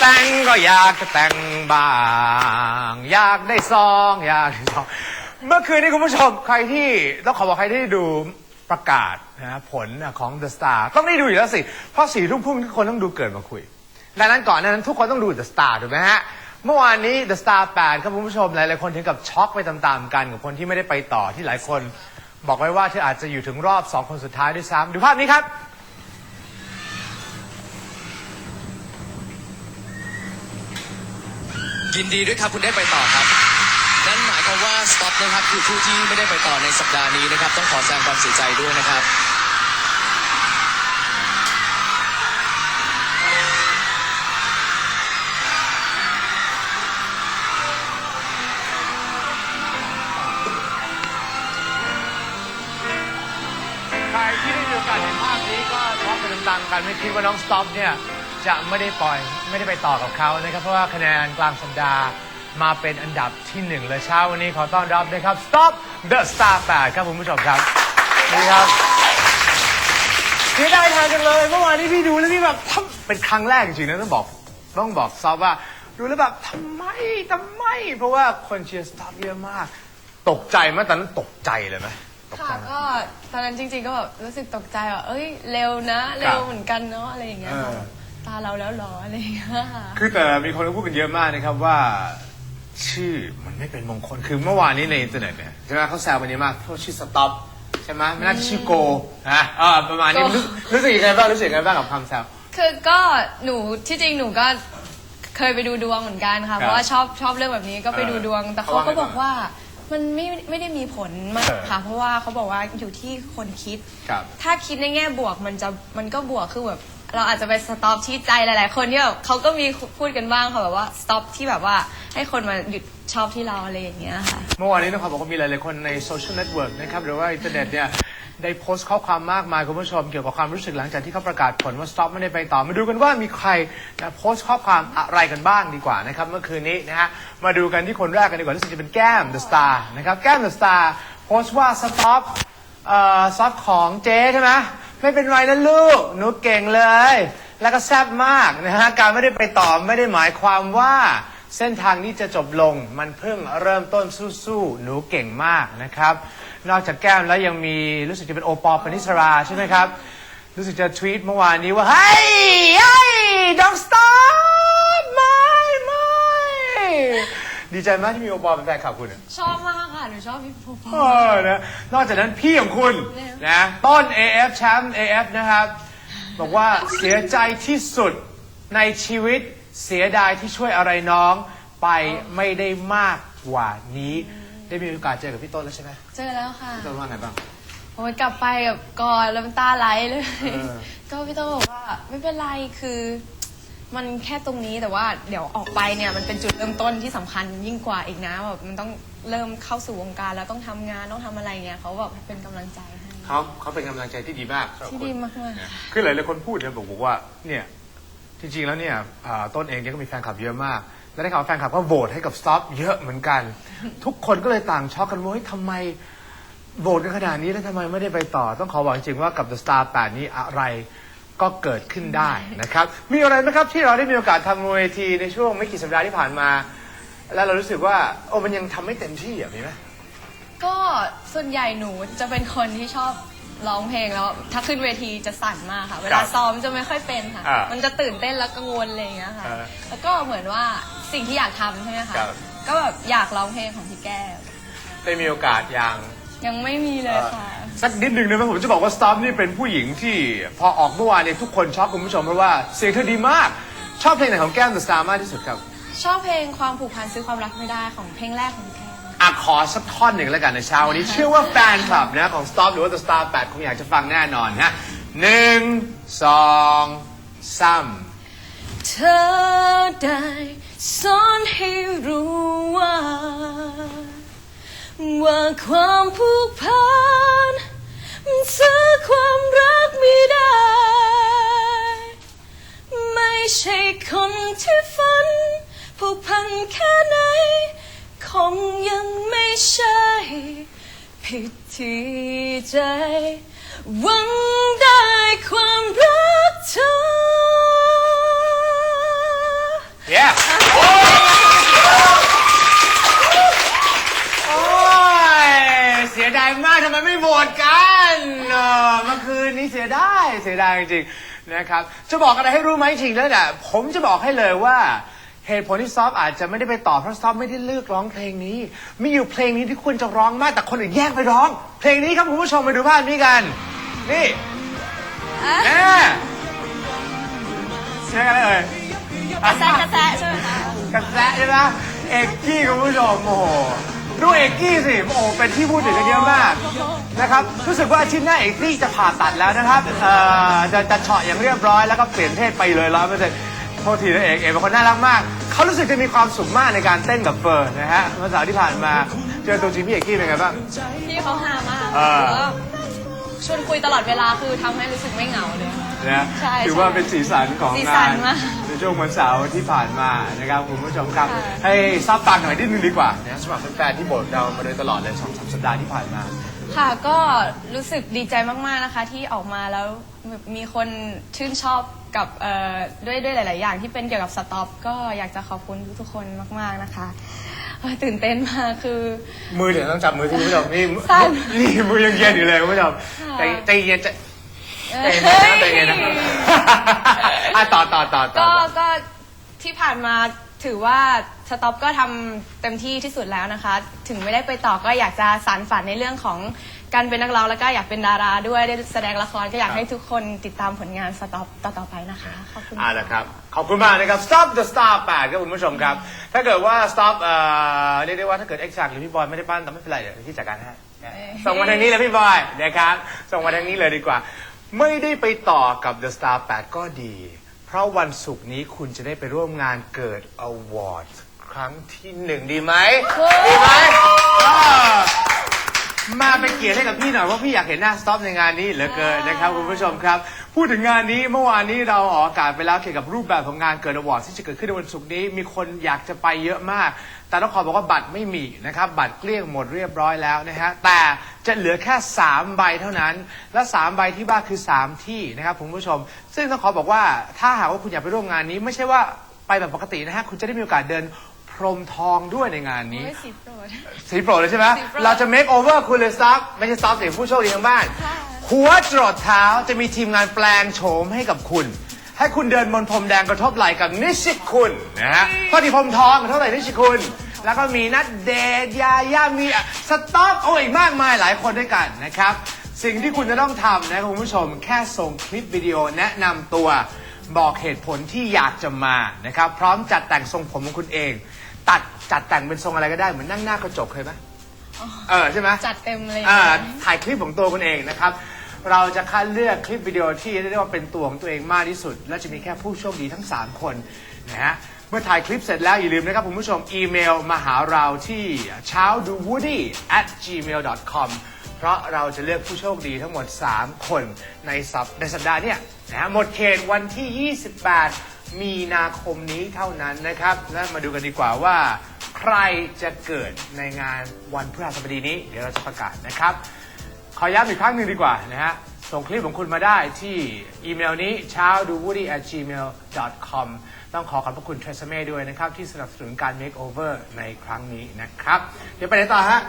แต่งก็อยากจะแต่งบ้าง อยากได้ซองอยากได้ซองเมื่อคืนนี้คุณผู้ชมใครที่ต้องขอบอกใครที่ดูประกาศนะผลของ The Star ต้องได้ดูอยู่แล้วสิ เพราะสี่ทุ่มพุ่งทุกคนต้องดูเกิดมาคุย ดังนั้นก่อนหนนั้นทุกคนต้องดู The Star ถูกไหมฮะ เมื่อวานนี้ The Star 8ครับคุณผู้ชมหลายๆคนถึงกับช็อกไปตามๆกันกับคนที่ไม่ได้ไปต่อที่หลายคน บอกไว้ว่าเธออาจจะอยู่ถึงรอบสองคนสุดท้ายด้วยซ้ำดูภาพนี้ครับ ยินดีด้วยครับคุณได้ไปต่อครับ นั่นหมายความว่าสต็อปนะครับคือผู้ที่ไม่ได้ไปต่อในสัปดาห์นี้นะครับ ต้องขอแสดงความเสียใจด้วยนะครับใครที่ได้ดูการเห็นภาพนี้ก็ช็อกไปตามๆกันไม่คิดว่าน้องสต็อปเนี่ย จะไม่ได้ปล่อยไม่ได้ไปต่อกับเขานะครับเพราะว่าคะแนนกลางสัปดาห์มาเป็นอันดับที่หนึ่งเลยเช้าวันนี้ขอต้อนรับนะครับ Stop the Star 8ครับคุณผู้ชมครับนี่ครับเสียดายแทนจังเลยเมื่อวานนี้พี่ดูแล้วพี่แบบทำเป็นครั้งแรกจริงๆนะต้องบอกต้องบอกซอฟว่าดูแล้วแบบทำไมทำไม เพราะว่าคนเชียร์สต็อปเยอะมาก ตกใจไหมตอนนั้นตกใจเลยไหมตกใจค่ะไหม ก็ตอนนั้นจริงๆก็แบบรู้สึกตกใจว่าเอ้ยเร็วนะ เร็วเหมือนกันเนาะอะไรอย่างเงี้ยค่ะ เออ ตาเราแล้วเหรออะไรอย่างเงี้ยค่ะ คือแต่มีคนพูดกันเยอะมากนะครับว่า ชื่อมันไม่เป็นมงคลคือเมื่อวานนี้ในอินเทอร์เน็ตเนี่ยใช่ไหมเขาแซวกันเยอะมากเพราะชื่อสต็อปใช่ไหมไม่น่าจะชื่อโกนะอ่าประมาณนี้โกรู้รู้สึกยังไงบ้างรู้สึกยังไงบ้างกับคำแซว คือก็หนูที่จริงหนูก็เคยไปดูดวงเหมือนกันค่ะ เพราะว่าชอบชอบเรื่องแบบนี้ก็ไปดูดวง แต่เขาก็บอกว่ามันไม่ไม่ได้มีผลมากค่ะ เพราะว่าเขาบอกว่าอยู่ที่คนคิดครับถ้าคิดในแง่บวกมันจะมันก็บวกคือแบบ เราอาจจะไปสต็อปที่ใจหลายๆ คนที่แบบเขาก็มีพูดกันบ้างค่ะแบบว่าสต็อปที่แบบว่าให้คนมาหยุดชอบที่เราอะไรอย่างเงี้ยค่ะ เมื่อวานนี้นะครับบอกว่ามีหลายๆคนในโซเชียลเน็ตเวิร์กนะครับหรือว่าอินเทอร์เน็ตเนี่ยได้โพสต์ข้อความมากมายคุณผู้ชมเกี่ยวกับความรู้สึกหลังจากที่เขาประกาศผลว่าสต็อปไม่ได้ไปต่อ มาดูกันว่ามีใครนะโพสต์ข้อความอะไรกันบ้างดีกว่านะครับเมื่อคืนนี้นะฮะมาดูกันที่คนแรกกันดีกว่ารู้สึกจะเป็นแก้มเดอะสตาร์นะครับแก้มเดอะสตาร์โพสต์ว่าสต็อปเอ่อซอฟของเจ๊ใช่ไหม ไม่เป็นไรนะลูก หนูเก่งเลย แล้วก็แซ่บมากนะฮะ การไม่ได้ไปต่อไม่ได้หมายความว่า เส้นทางนี้จะจบลง มันเพิ่งเริ่มต้นสู้ๆ หนูเก่งมากนะครับ นอกจากแก้มแล้วยังมีรู้สึกจะเป็นโอปอลปนิสราใช่ไหมครับ รู้สึกจะทวีตเมื่อวานนี้ว่าเฮ้ยเฮ้ยดองสตาร์ไม่ไม่ ดีใจมากที่มีโอปอล์เป็นแฟนคลับคุณอะชอบมากค่ะ หนูชอบพี่ปูปอ เออนะนอกจากนั้นพี่ของคุณเนี่ย นะต้น AF แชมป์ AF นะครับ บอกว่าเสียใจที่สุดในชีวิตเสียดายที่ช่วยอะไรน้องไปไม่ได้มากกว่านี้ ได้มีโอกาสเจอกับพี่ต้นแล้วใช่ไหมเจอแล้วค่ะ พี่ต้นว่าไงบ้าง โอ้ยกลับไปกับกอดแล้วน้ำตาไหลเลย เออ ก็พี่โต้บอกว่าไม่เป็นไรคือ มันแค่ตรงนี้แต่ว่าเดี๋ยวออกไปเนี่ยมันเป็นจุดเริ่มต้นที่สำคัญยิ่งกว่าอีกนะแบบมันต้องเริ่มเข้าสู่วงการแล้วต้องทำงานต้องทำอะไรเงี้ยเขาแบบเป็นกำลังใจให้เขาเขาเป็นกำลังใจที่ดีมากสำหรับที่คุณ ดีมากๆนะคือหลายๆคนพูดเนี่ยบอกบอกว่าเนี่ยจริงๆแล้วเนี่ยอ่าต้นเองเนี่ยก็มีแฟนคลับเยอะมาก และได้ข่าวว่าแฟนคลับก็โหวตให้กับสต็อปเยอะเหมือนกัน ทุกคนก็เลยต่างช็อกกันว่าเฮ้ยทำไมโหวตกันขนาดนี้แล้วทำไมไม่ได้ไปต่อ ต้องขอบอกจริงๆว่ากับ The Star 8 นี้อะไร ก็เกิดขึ้นได้นะครับ มีอะไรไหมครับที่เราได้มีโอกาสทำบนเวทีในช่วงไม่กี่สัปดาห์ที่ผ่านมา แล้วเรารู้สึกว่าโอ้มันยังทำไม่เต็มที่อะมีไหม ก็ส่วนใหญ่หนูจะเป็นคนที่ชอบร้องเพลงแล้ว ถ้าขึ้นเวทีจะสั่นมากค่ะ เวลาซ้อมจะไม่ค่อยเป็นค่ะ อ่ามัมันจะตื่นเต้นแล้วกังวลอะไรอย่างเงี้ยค่ะ อ่าแล้วก็เหมือนว่าสิ่งที่อยากทำใช่ไหมคะ ครับ ก็แบบอยากร้องเพลงของพี่แก้ว ได้มีโอกาสอย่าง ยังไม่มีเลยค่ะ สักนิดหนึ่งนะผมจะบอกว่าสตอมนี่เป็นผู้หญิงที่พอออกเมื่อวานเนี่ยทุกคนชอบคุณผู้ชมเพราะว่าเสียงเธอดีมาก ชอบเพลงไหนของแก้มเดอะสตาร์มากที่สุดครับ ชอบเพลงความผูกพันซื้อความรักไม่ได้ของเพลงแรกของพี่แก้วอะขอสักท่อนหนึ่งแล้วกันในเช้าวันนี้ เชื่อว่าแฟนคลับนะของ Stop หรือว่า The Star 8คงอยากจะฟังแน่นอนนะหนึ่งสองสามเธอได้สอนให้รู้ว่า ว่าความผูกพันมันซื้อความรักไม่ได้ ไม่ใช่คนที่ฝันผูกพันแค่ไหน คงยังไม่ใช่ผิดที่ใจหวังได้ความรักเธอ ไม่โหวตกันเมื่อคืนนี้เสียดายเสียดายจริงๆนะครับ จะบอกอะไรให้รู้ไหมจริงแล้วเนี่ยผมจะบอกให้เลยว่าเหตุผลที่ซอฟอาจจะไม่ได้ไปต่อเพราะซอฟไม่ได้เลือกร้องเพลงนี้ มีอยู่เพลงนี้ที่ควรจะร้องมากแต่คนอื่นแยกไปร้อง เพลงนี้ครับคุณผู้ชมไปดูภาพนี้กัน นี่แน่ใช่กันเลย กระแซะกระแซะใช่ไหมคะ กระแซะใช่ไหมเอกกี้คุณผู้ชมโอ้โห ดูเอกกี้สิโอ้โหเป็นที่พูดถึงกันเยอะมากนะครับรู้สึกว่าอาทิตย์หน้าเอกกี้จะผ่าตัดแล้วนะครับเอ่อจะจะเฉาะอย่างเรียบร้อยแล้วก็เปลี่ยนเพศไปเลยร้อยเปอร์เซ็นต์โทษทีนะเอกเอกเป็นคนน่ารักมากเขารู้สึกจะมีความสุขมากในการเต้นกับเฟิร์นนะฮะเมื่อเสาร์ที่ผ่านมาเจอตัวจริงพี่เอกกี้เป็นไงบ้างพี่เขาฮามากเออแล้วก็ ชวนคุยตลอดเวลาคือทำให้รู้สึกไม่เหงาเลย นะใช่ถือว่าเป็นสีสันของสีสังานนมากในช่วงวันเสาร์ที่ผ่านมานะครับคุณผู้ชมครับ ค่ะ ให้ทราบตังหน่อยนิดนึงดีกว่านะสำหรับแฟนๆที่โบสเรามาโดยตลอดเลยสองสามสัปดาห์ที่ผ่านมา ค่ะก็รู้สึกดีใจมากๆนะคะ ที่ออกมาแล้วแบบมีคนชื่นชอบกับเอ่อด้วยด้วยหลาย ๆ อย่างที่เป็นเกี่ยวกับสต็อปก็อยากจะขอบคุณทุกๆคนมาก ๆนะคะเอ่อ ตื่นเต้นมากคือ มือเดี๋ยวต้องจับมือที่คุณผู้ชมนี่สั่น นี่มือยังเย็นอยู่เลยคุณผู้ชมค่ะใจใจเย็นใจเอ่ใจอเย็นนะใจเย็นนะอะต่อต่อต่อต่อ ก็ก็ที่ผ่านมาถือว่าสต็อปก็ทำเต็มที่ที่สุดแล้วนะคะ ถึงไม่ได้ไปต่อก็อยากจะสานฝันในเรื่องของ การเป็นนักร้องแล้วก็อยากเป็นดาราด้วยได้แสดงละครก็อยากให้ทุกคนติดตามผลงานสต็อปต่อๆไปนะคะขอบคุณอ่านะครับขอบคุณมากนะครับ stop the star 8ครับคุณผู้ชมครับ ถ้าเกิดว่า stop เอ่อเรียกได้ว่าถ้าเกิดเอ็กซ์หรือพี่บอยไม่ได้ปั้นแต่ไม่เป็นไรเดี๋ยวพี่จัดการให้นะส่งมาทางนี้เลยพี่บอยนะครับส่งมาทางนี้เลยดีกว่า ไม่ได้ไปต่อกับ the star 8 ก็ดี เพราะวันศุกร์นี้คุณจะได้ไปร่วมงานเกิด award ครั้งที่หนึ่งดีไหมดีไหมเออ มาเป็นเกียรติให้กับพี่หน่อยว่าพี่อยากเห็นหน้าสต็อปในงานนี้เหลือเกินนะครับคุณผู้ชมครับ พูดถึงงานนี้เมื่อวานนี้เราออกอากาศไปแล้วเกี่ยวกับรูปแบบของงานเกิดอวอร์ดที่จะเกิดขึ้นในวันศุกร์นี้ มีคนอยากจะไปเยอะมาก แต่ต้องขอบอกว่าบัตรไม่มีนะครับบัตรเกลี้ยงหมดเรียบร้อยแล้วนะฮะแต่จะเหลือแค่ 3 ใบเท่านั้น และ 3 ใบที่บ้านคือ 3 ที่นะครับคุณผู้ชม ซึ่งต้องขอบอกว่าถ้าหากว่าคุณอยากไปร่วมงานนี้ไม่ใช่ว่าไปแบบปกตินะฮะคุณจะได้มีโอกาสเดินพ รมทองด้วยในงานนี้โอ้ยสีโปรด สีโปรดเลยใช่ไหม สีโปรด เราจะ make over คุณเลยซับไม่ใช่ซับสิผู้โชคดีทางบ้านค่ะหัวจรดเท้าจะมีทีมงานแปลงโฉมให้กับคุณ ให้คุณเดินบนพรมแดงกระทบไหล่กับนิชิคุณนะฮะข้อที่พรมทองกระทบไหล่นิชิคุณ แล้วก็มีนัดเดทยาย่ามีสต็อปโอ้ยมากมายหลายคนด้วยกันนะครับ สิ่งที่คุณจะต้องทำนะคุณผู้ชมแค่ส่งคลิปวิดีโอแนะนำตัว บอกเหตุผลที่อยากจะมานะครับ พร้อมจัดแต่งทรงผมของคุณเอง ตัดจัดแต่งเป็นทรงอะไรก็ได้เหมือนนั่งหน้ากระจกเคยไหมเออใช่ไหมจัดเต็มเลยอ่าถ่ายคลิปของตัวคุณเองนะครับ เราจะคัดเลือกคลิปวิดีโอที่เรียกได้ว่าเป็นตัวของตัวเองมากที่สุด และจะมีแค่ผู้โชคดีทั้ง 3 คนนะฮะเมื่อถ่ายคลิปเสร็จแล้วอย่าลืมนะครับคุณผู้ชมอีเมลมาหาเราที่เช้าดู woody at gmail com เพราะเราจะเลือกผู้โชคดีทั้งหมด 3 คนในสัปในสัปดาห์เนี้ยนะฮะหมดเขตวันที่ 28 มีนาคมนี้เท่านั้นนะครับ และมาดูกันดีกว่าว่า ใครจะเกิดในงานวันพฤหัสบดีนี้ เดี๋ยวเราจะประกาศนะครับ ขอย้ำอีกครั้งหนึ่งดีกว่านะฮะส่งคลิปของคุณมาได้ที่อีเมลนี้เช้าดู woody at gmail com ต้องขอขอบพระคุณเทรซเม่ด้วยนะครับ ที่สนับสนุนการ make over ในครั้งนี้นะครับ เดี๋ยวไปไหนต่อฮะ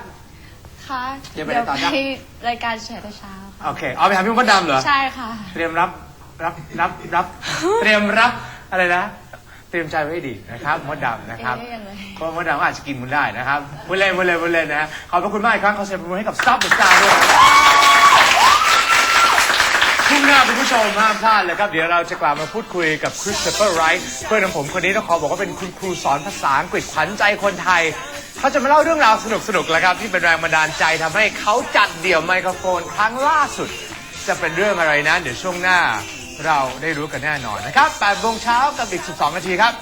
ค่ะเดี๋ยวไปไหนต่อจ๊ะ รายการแฉแต่เช้าค่ะ โอเค เอาไปหาพี่มดดำเหรอ ใช่ค่ะ เตรียมรับรับรับรับ เตรียมรับอะไรนะ เตรียมใจไว้ให้ดีนะครับมดดำนะครับเอ๊ะยังไง เพราะว่ามดดำก็อาจจะกินคุณได้นะครับมุนเล่นมุนเล่นมุนเล่นนะฮะขอบพระคุณมากอีกครั้งขอเสียงปรบมือให้กับ Stop the Star ด้วยทุ่งหน้าคุณผู้ชมห้ามพลาดเลยครับ เดี๋ยวเราจะกลับมาพูดคุยกับคริสเตอร์ไรท์เพื่อนของผมคนนี้ต้องขอบอกว่าเป็นคุณครูสอนภาษาอังกฤษขวัญใจคนไทย เขาจะมาเล่าเรื่องราวสนุกๆแล้วครับ ที่เป็นแรงบันดาลใจทำให้เขาจัดเดี่ยวไมโครโฟนครั้งล่าสุด จะเป็นเรื่องอะไรนะ เดี๋ยวช่วงหน้า เราได้รู้กันแน่นอนนะครับ8โมงเช้ากับอีก 12 นาทีครับ